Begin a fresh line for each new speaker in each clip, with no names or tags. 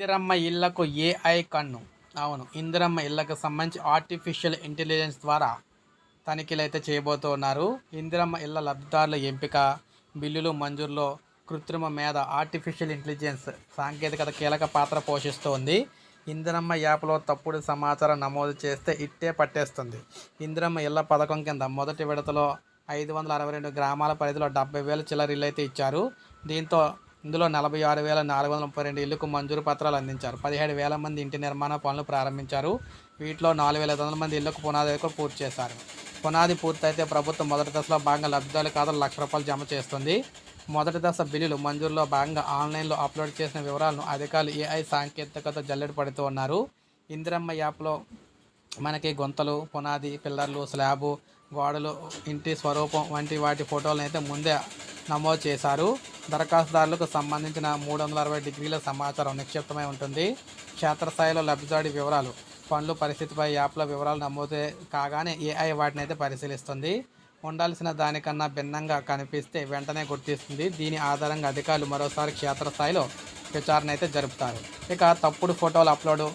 ఇందిరమ్మ ఇళ్ళకు ఏఐ కన్ను. అవును ఇందిరమ్మ ఇళ్ళకు సంబంధించి ఆర్టిఫిషియల్ ఇంటెలిజెన్స్ ద్వారా తనిఖీలు అయితే చేయబోతున్నారు. ఇందిరమ్మ ఇళ్ళ లబ్ధిదారుల ఎంపిక బిల్లులు మంజూరులో కృత్రిమ మేధ ఆర్టిఫిషియల్ ఇంటెలిజెన్స్ సాంకేతికత కీలక పాత్ర పోషిస్తోంది. ఇందిరమ్మ యాప్లో తప్పుడు సమాచారం నమోదు చేస్తే ఇట్టే పట్టేస్తుంది. ఇందిరమ్మ ఇళ్ళ పథకం కింద మొదటి విడతలో ఐదు వందల అరవై రెండు గ్రామాల పరిధిలో డెబ్బై వేల చిల్లర అయితే ఇచ్చారు. దీంతో ఇందులో నలభై ఆరు వేల నాలుగు వందల ముప్పై రెండు ఇళ్ళకు మంజూరు పత్రాలు అందించారు. పదిహేడు వేల మంది ఇంటి నిర్మాణ పనులు ప్రారంభించారు. వీటిలో నాలుగు వేల ఐదు వందల మంది ఇళ్ళకు పునాది కూడా పూర్తి చేశారు. పునాది పూర్తయితే ప్రభుత్వం మొదటి దశలో భాగంగా లబ్ధిదారుల కాదు లక్ష రూపాయలు జమ చేస్తుంది. మొదటి దశ బిల్లులు మంజూరులో భాగంగా ఆన్లైన్లో అప్లోడ్ చేసిన వివరాలను అధికారులు ఏఐ సాంకేతికత జల్లెడ పడుతూ ఉన్నారు. ఇందిరమ్మ యాప్లో మనకి గుంతలు పునాది పిల్లర్లు స్లాబు గోడలు ఇంటి స్వరూపం వంటి వాటి ఫోటోలను అయితే ముందే నమోదు చేశారు. దరఖాస్తుదారులకు సంబంధించిన మూడు వందల అరవై డిగ్రీల సమాచారం నిక్షిప్తమై ఉంటుంది. క్షేత్రస్థాయిలో లబ్ధిదారుడి వివరాలు పనులు పరిస్థితిపై యాప్ల వివరాలు నమోదు కాగానే ఏఐ వాటిని అయితే పరిశీలిస్తుంది. ఉండాల్సిన దానికన్నా భిన్నంగా కనిపిస్తే వెంటనే గుర్తిస్తుంది. దీని ఆధారంగా అధికారులు మరోసారి క్షేత్రస్థాయిలో విచారణ అయితే జరుపుతారు. ఇక తప్పుడు ఫోటోలు అప్లోడ్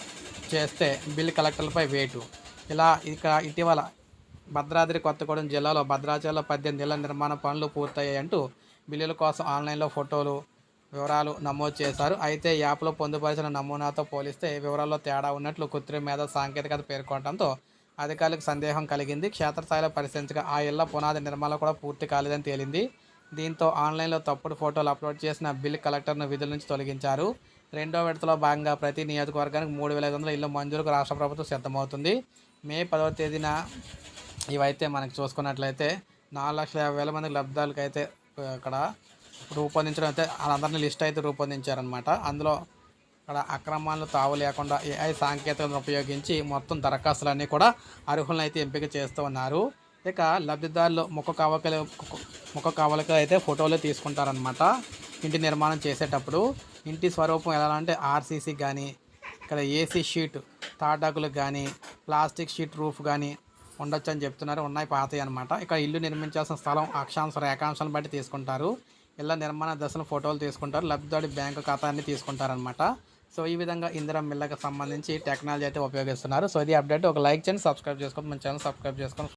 చేస్తే బిల్ కలెక్టర్లపై వేటు. ఇలా ఇక ఇటీవల భద్రాద్రి కొత్తగూడెం జిల్లాలో భద్రాచలంలో పద్దెనిమిది ఇళ్ళ నిర్మాణ పనులు పూర్తయ్యాయంటూ బిల్లుల కోసం ఆన్లైన్లో ఫోటోలు వివరాలు నమోదు చేశారు. అయితే యాప్లో పొందుపరిచిన నమూనాతో పోలిస్తే వివరాల్లో తేడా ఉన్నట్లు కృత్రిమ మేధ సాంకేతికత పేర్కొనడంతో అధికారులకు సందేహం కలిగింది. క్షేత్రస్థాయిలో పరిశీలించగా ఆ ఇళ్ళ పునాది నిర్మాణం కూడా పూర్తి కాలేదని తేలింది. దీంతో ఆన్లైన్లో తప్పుడు ఫోటోలు అప్లోడ్ చేసిన బిల్ కలెక్టర్ను విధుల నుంచి తొలగించారు. రెండో విడతలో భాగంగా ప్రతి నియోజకవర్గానికి మూడు వేల ఐదు వందల ఇళ్ళ మంజూరుకు రాష్ట్ర ప్రభుత్వం సిద్ధమవుతుంది. మే పదవ తేదీన ఇవైతే మనకు చూసుకున్నట్లయితే నాలుగు లక్షల యాభై వేల మంది లబ్ధాలకైతే అయితే ఇక్కడ రూపొందించడం అయితే వాళ్ళందరినీ లిస్ట్ అయితే రూపొందించారనమాట అందులో ఇక్కడ అక్రమాలను తావు లేకుండా ఏఐ సాంకేతికతను ఉపయోగించి మొత్తం దరఖాస్తులన్నీ కూడా అర్హులను అయితే ఎంపిక చేస్తూ ఉన్నారు. ఇక లబ్ధిదారులు ముఖ కవకలు ముఖ కవలకలు అయితే ఫోటోలు తీసుకుంటారనమాట ఇంటి నిర్మాణం చేసేటప్పుడు ఇంటి స్వరూపం ఎలా అంటే ఆర్సీసీ కానీ ఇక్కడ ఏసీ షీట్ తాటాకులు కానీ ప్లాస్టిక్ షీట్ రూఫ్ కానీ ఉండొచ్చు అని చెప్తున్నారు. ఉన్నాయి పాతవి అనమాట ఇక్కడ ఇల్లు నిర్మించాల్సిన స్థలం అక్షాంశ రేఖాంశాలను బట్టి తీసుకుంటారు. ఇళ్ళ నిర్మాణ దశను ఫోటోలు తీసుకుంటారు. లబ్ధిదారుడి బ్యాంకు ఖాతాన్ని తీసుకుంటారనమాట సో ఈ విధంగా ఇందిరా మిల్లకి సంబంధించి టెక్నాలజీ అయితే ఉపయోగిస్తున్నారు. సో ఇది అప్డేట్. ఒక లైక్ చేయండి సబ్స్క్రైబ్ చేసుకోండి. మన ఛానల్ సబ్స్క్రైబ్ చేసుకోండి